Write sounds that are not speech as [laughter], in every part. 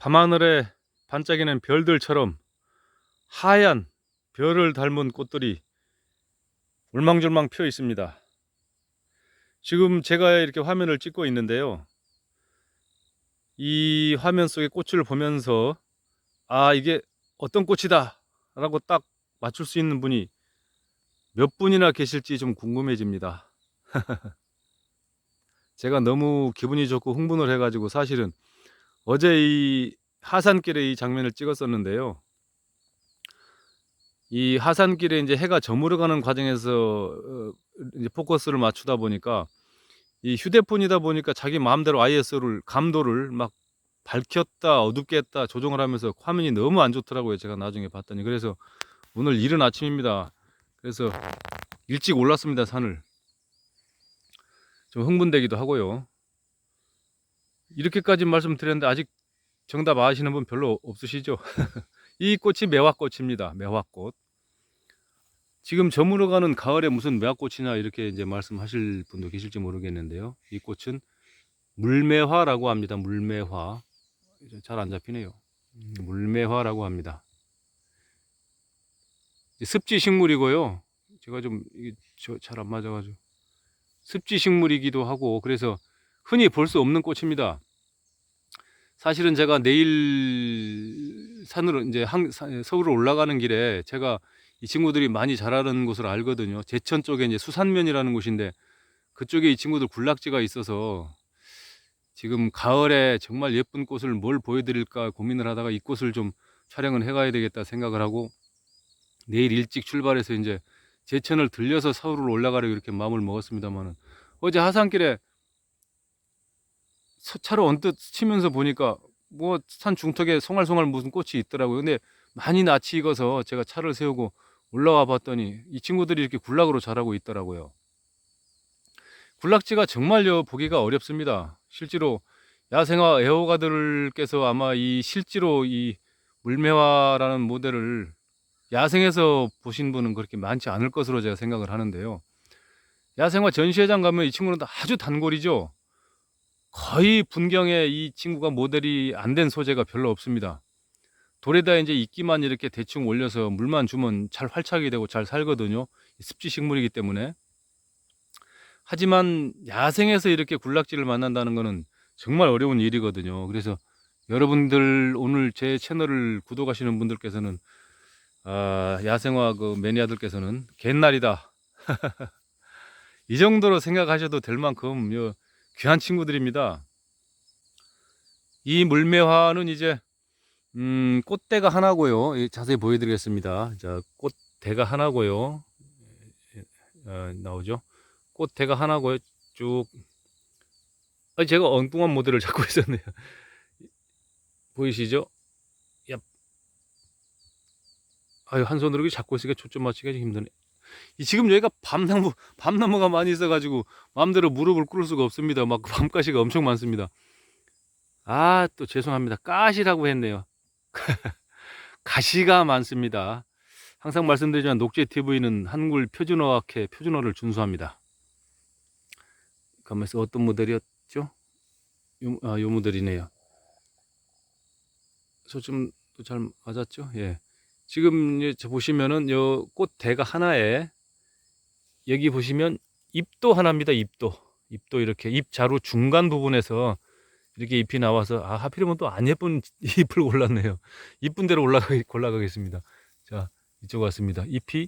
밤하늘에 반짝이는 별들처럼 하얀 별을 닮은 꽃들이 울망졸망 피어 있습니다. 지금 제가 이렇게 화면을 찍고 있는데요. 이 화면 속의 꽃을 보면서 아, 이게 어떤 꽃이다 라고 딱 맞출 수 있는 분이 몇 분이나 계실지 좀 궁금해집니다. [laughs] 제가 너무 기분이 좋고 흥분을 해가지고 사실은 어제 이 하산길에 이 장면을 찍었었는데요. 이 하산길에 이제 해가 저물어가는 과정에서 어, 이제 포커스를 맞추다 보니까 이 휴대폰이다 보니까 자기 마음대로 ISO를 감도를 막 밝혔다 어둡게 했다 조정을 하면서 화면이 너무 안 좋더라고요. 제가 나중에 봤더니 그래서 오늘 이른 아침입니다. 그래서 일찍 올랐습니다 산을 좀 흥분되기도 하고요. 이렇게까지 말씀드렸는데 아직 정답 아시는 분 별로 없으시죠? [laughs] 이 꽃이 매화꽃입니다. 매화꽃. 지금 저물어가는 가을에 무슨 매화꽃이냐 이렇게 이제 말씀하실 분도 계실지 모르겠는데요. 이 꽃은 물매화라고 합니다. 물매화. 잘 안 잡히네요. 음, 물매화라고 합니다. 습지 식물이고요. 제가 좀 잘 안 맞아가지고 습지 식물이기도 하고 그래서 흔히 볼 수 없는 꽃입니다. 사실은 제가 내일 산으로 이제 한, 서울로 올라가는 길에 제가 이 친구들이 많이 자라는 곳을 알거든요. 제천 쪽에 이제 수산면이라는 곳인데 그쪽에 이 친구들 군락지가 있어서 지금 가을에 정말 예쁜 꽃을 뭘 보여드릴까 고민을 하다가 이 꽃을 좀 촬영을 해가야 되겠다 생각을 하고 내일 일찍 출발해서 이제 제천을 들려서 서울을 올라가려고 이렇게 마음을 먹었습니다만은 어제 하산길에 차로 언뜻 치면서 보니까 뭐 산 중턱에 송알송알 무슨 꽃이 있더라고요. 근데 많이 낯이 익어서 제가 차를 세우고 올라와 봤더니 이 친구들이 이렇게 군락으로 자라고 있더라고요. 군락지가 정말요 보기가 어렵습니다. 실제로 야생화 애호가들께서 아마 이 실제로 이 물매화라는 모델을 야생에서 보신 분은 그렇게 많지 않을 것으로 제가 생각을 하는데요. 야생화 전시회장 가면 이 친구는 아주 단골이죠. 거의 분경에 이 친구가 모델이 안 된 소재가 별로 없습니다. 돌에다 이제 이끼만 이렇게 대충 올려서 물만 주면 잘 활착이 되고 잘 살거든요. 습지 식물이기 때문에. 하지만 야생에서 이렇게 군락지를 만난다는 것은 정말 어려운 일이거든요. 그래서 여러분들 오늘 제 채널을 구독하시는 분들께서는 아, 야생화 그 매니아들께서는 갯날이다. [laughs] 이 정도로 생각하셔도 될 만큼 요 귀한 친구들입니다. 이 물매화는 이제 음, 꽃대가 하나고요. 자세히 보여드리겠습니다. 자, 꽃대가 하나고요. 어, 나오죠? 꽃대가 하나고요. 쭉. 아, 제가 엉뚱한 모델을 [laughs] 잡고 있었네요. 보이시죠? 야. 아유, 한 손으로 잡고 있으니까 초점 맞추기가 좀 힘드네. 이 지금 여기가 밤나무, 밤나무가 많이 있어가지고 마음대로 무릎을 꿇을 수가 없습니다. 막 밤가시가 엄청 많습니다. 아, 또 죄송합니다. 가시라고 했네요. [laughs] 가시가 많습니다. 항상 말씀드리지만 녹제TV는 한글 표준어학회 표준어를 준수합니다. 가만있어 어떤 모델이었죠? 요, 아, 요 모델이네요. 초점도 잘 맞았죠? 예. 지금 이제 보시면은 요 꽃대가 하나에 여기 보시면 잎도 하나입니다. 잎도 잎도 이렇게 잎 자루 중간 부분에서 이렇게 잎이 나와서 아 하필이면 또 안 예쁜 [laughs] 잎을 골랐네요. 이쁜 대로 올라가 골라가겠습니다. 자 이쪽 왔습니다. 잎이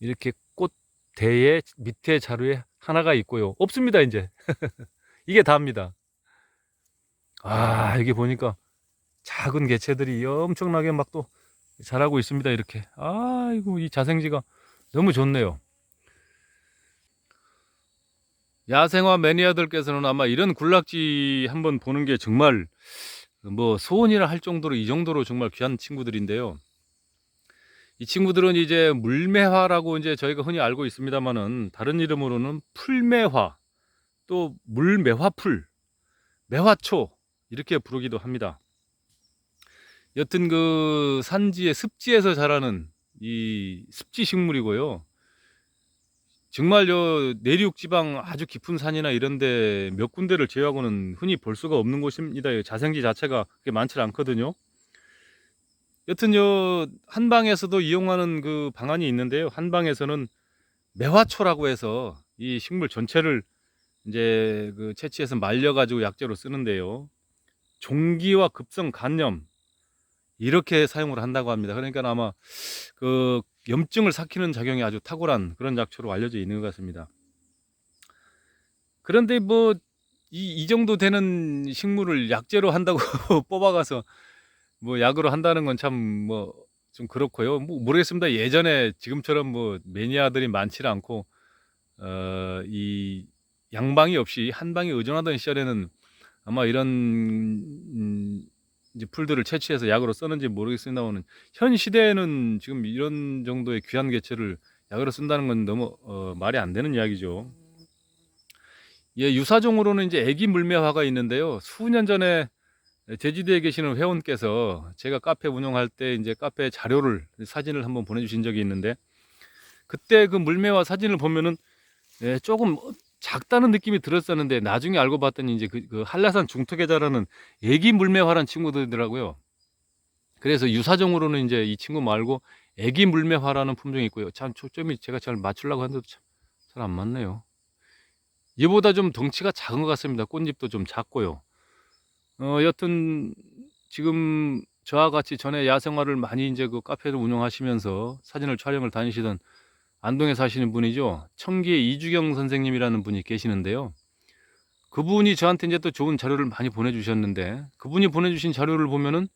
이렇게 꽃대의 밑에 자루에 하나가 있고요. 없습니다 이제 [laughs] 이게 다입니다. 아 여기 보니까 작은 개체들이 엄청나게 막 또 자라고 있습니다 이렇게. 아이고 이 자생지가 너무 좋네요. 야생화 매니아들께서는 아마 이런 군락지 한번 보는 게 정말 뭐 소원이라 할 정도로 이 정도로 정말 귀한 친구들인데요. 이 친구들은 이제 물매화라고 이제 저희가 흔히 알고 있습니다만은 다른 이름으로는 풀매화 또 물매화풀 매화초 이렇게 부르기도 합니다. 여튼 그 산지의 습지에서 자라는 이 습지 식물이고요. 정말 요 내륙 지방 아주 깊은 산이나 이런데 몇 군데를 제외하고는 흔히 볼 수가 없는 곳입니다. 이 자생지 자체가 그렇게 많지 않거든요. 여튼 요 한방에서도 이용하는 그 방안이 있는데요. 한방에서는 매화초라고 해서 이 식물 전체를 이제 그 채취해서 말려가지고 약재로 쓰는데요. 종기와 급성 간염 이렇게 사용을 한다고 합니다. 그러니까 아마 그 염증을 삭히는 작용이 아주 탁월한 그런 약초로 알려져 있는 것 같습니다. 그런데 뭐 이 이 정도 되는 식물을 약재로 한다고 [laughs] 뽑아가서 뭐 약으로 한다는 건 참 뭐 좀 그렇고요. 뭐 모르겠습니다. 예전에 지금처럼 뭐 매니아들이 많지 않고 어이 양방이 없이 한방에 의존하던 시절에는 아마 이런 음 이제 풀들을 채취해서 약으로 썼는지 모르겠습니다만은 현 시대에는 지금 이런 정도의 귀한 개체를 약으로 쓴다는 건 너무 어 말이 안 되는 이야기죠. 예, 유사종으로는 이제 애기 물매화가 있는데요. 수년 전에 제주도에 계시는 회원께서 제가 카페 운영할 때 이제 카페 자료를 사진을 한번 보내주신 적이 있는데 그때 그 물매화 사진을 보면은 예, 조금 작다는 느낌이 들었었는데 나중에 알고 봤더니 이제 그, 그 한라산 중턱에 자라는 애기 물매화란 친구들이더라고요. 그래서 유사종으로는 이제 이 친구 말고 애기 물매화라는 품종이 있고요. 참 초점이 제가 잘 맞추려고 했는데 잘안 맞네요. 얘보다 좀 덩치가 작은 것 같습니다. 꽃잎도 좀 작고요. 어, 여튼 지금 저와 같이 전에 야생화를 많이 이제 그 카페를 운영하시면서 사진을 촬영을 다니시던 안동에 사시는 분이죠. 청기의 이주경 선생님이라는 분이 계시는데요. 그분이 저한테 이제 또 좋은 자료를 많이 보내주셨는데 그분이 보내주신 자료를 보면은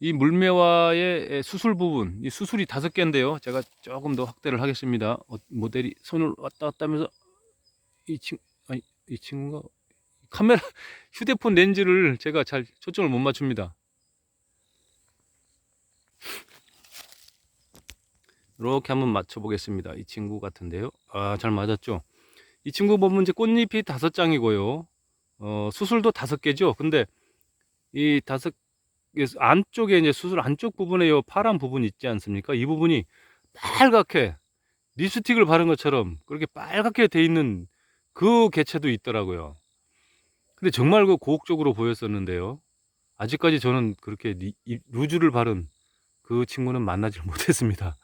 이 물매화의 수술 부분, 이 수술이 다섯 개인데요. 제가 조금 더 확대를 하겠습니다. 어, 모델이 손을 왔다 갔다 하면서 이 친, 아니, 이 친구가 카메라, [laughs] 휴대폰 렌즈를 제가 잘 초점을 못 맞춥니다. 이렇게 한번 맞춰보겠습니다. 이 친구 같은데요. 아, 잘 맞았죠? 이 친구 보면 이제 꽃잎이 다섯 장이고요. 어, 수술도 다섯 개죠. 근데 이 다섯 개 안쪽에 이제 수술 안쪽 부분에 요 파란 부분 있지 않습니까? 이 부분이 빨갛게 립스틱을 바른 것처럼 그렇게 빨갛게 돼 있는 그 개체도 있더라고요. 근데 정말 그 고혹적으로 보였었는데요. 아직까지 저는 그렇게 루즈를 바른 그 친구는 만나질 [laughs] 못했습니다.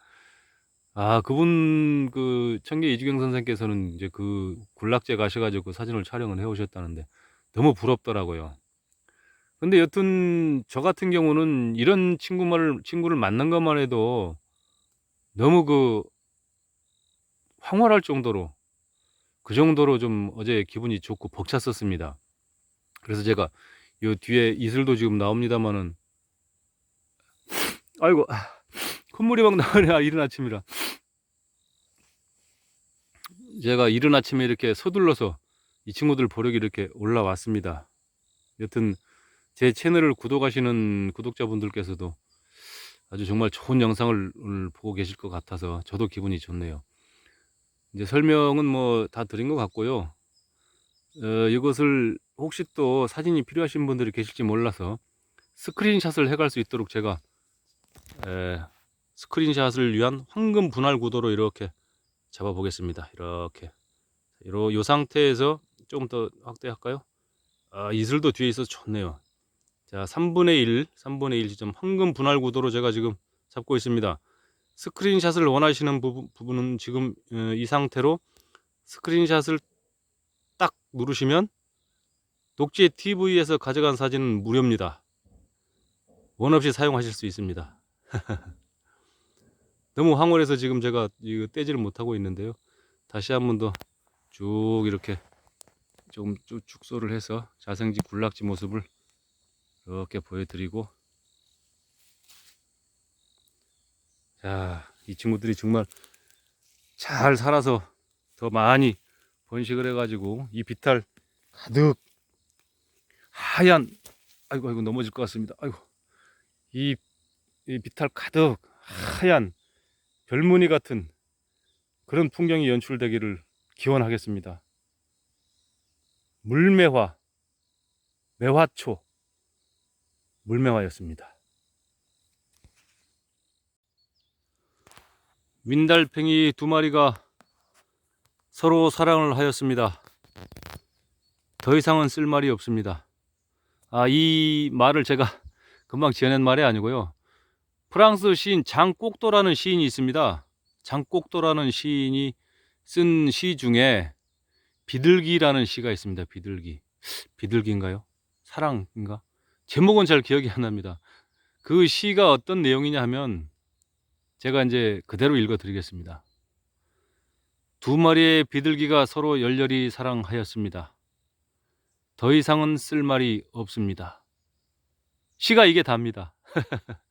아, 그분 그 청계 이주경 선생께서는 이제 그 군락제 가셔 가지고 그 사진을 촬영을 해 오셨다는데 너무 부럽더라고요. 근데 여튼 저 같은 경우는 이런 친구를 친구를 만난 것만 해도 너무 그 황홀할 정도로 그 정도로 좀 어제 기분이 좋고 벅찼었습니다. 그래서 제가 요 뒤에 이슬도 지금 나옵니다만은 아이고 아, 콧물이 막 나오네 아, 이른 아침이라 제가 이른 아침에 이렇게 서둘러서 이 친구들 보려고 이렇게 올라왔습니다. 여튼 제 채널을 구독하시는 구독자분들께서도 아주 정말 좋은 영상을 보고 계실 것 같아서 저도 기분이 좋네요. 이제 설명은 뭐 다 드린 것 같고요. 어, 이것을 혹시 또 사진이 필요하신 분들이 계실지 몰라서 스크린샷을 해갈 수 있도록 제가 에, 스크린샷을 위한 황금 분할 구도로 이렇게 잡아 보겠습니다. 이렇게 요, 요 상태에서 조금 더 확대할까요? 아, 이슬도 뒤에 있어서 좋네요. 자, 3분의 1, 3분의 1 지점 황금 분할 구도로 제가 지금 잡고 있습니다. 스크린샷을 원하시는 부분, 부분은 지금 어, 이 상태로 스크린샷을 딱 누르시면 독재 TV에서 가져간 사진은 무료입니다. 원 없이 사용하실 수 있습니다. [laughs] 너무 황홀해서 지금 제가 이거 떼지를 못하고 있는데요. 다시 한 번 더 쭉 이렇게 쭉 축소를 해서 자생지 군락지 모습을 이렇게 보여드리고 자, 이 친구들이 정말 잘 살아서 더 많이 번식을 해가지고 이 비탈 가득 하얀 아이고 아이고 넘어질 것 같습니다. 아이고 이, 이 비탈 가득 하얀 별무늬 같은 그런 풍경이 연출되기를 기원하겠습니다. 물매화, 매화초, 물매화였습니다. 윈달팽이 두 마리가 서로 사랑을 하였습니다. 더 이상은 쓸 말이 없습니다. 아, 이 말을 제가 금방 지어낸 말이 아니고요. 프랑스 시인 장꼭도라는 시인이 있습니다. 장꼭도라는 시인이 쓴 시 중에 비둘기라는 시가 있습니다. 비둘기. 비둘기인가요? 사랑인가? 제목은 잘 기억이 안 납니다. 그 시가 어떤 내용이냐 하면 제가 이제 그대로 읽어 드리겠습니다. 두 마리의 비둘기가 서로 열렬히 사랑하였습니다. 더 이상은 쓸 말이 없습니다. 시가 이게 답니다. [laughs]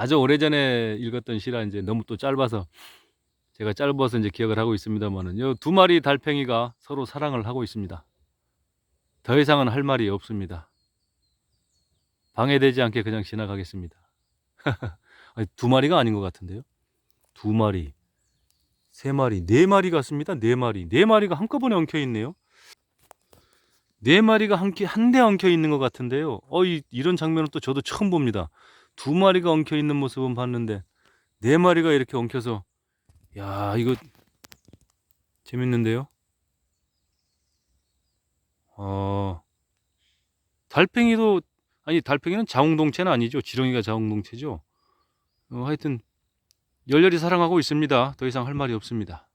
아주 오래전에 읽었던 시라 이제 너무 또 짧아서 제가 짧아서 이제 기억을 하고 있습니다만은 요두 마리 달팽이가 서로 사랑을 하고 있습니다. 더 이상은 할 말이 없습니다. 방해되지 않게 그냥 지나가겠습니다. [laughs] 두 마리가 아닌 것 같은데요? 두 마리, 세 마리, 네 마리 같습니다. 네 마리, 네 마리가 한꺼번에 엉켜 있네요. 네 마리가 한데 한대 엉켜 있는 것 같은데요. 어, 이, 이런 장면은 또 저도 처음 봅니다. 두 마리가 엉켜 있는 모습은 봤는데 네 마리가 이렇게 엉켜서 야 이거 재밌는데요. 어 달팽이도 아니 달팽이는 자웅동체는 아니죠. 지렁이가 자웅동체죠. 어, 하여튼 열렬히 사랑하고 있습니다. 더 이상 할 말이 없습니다.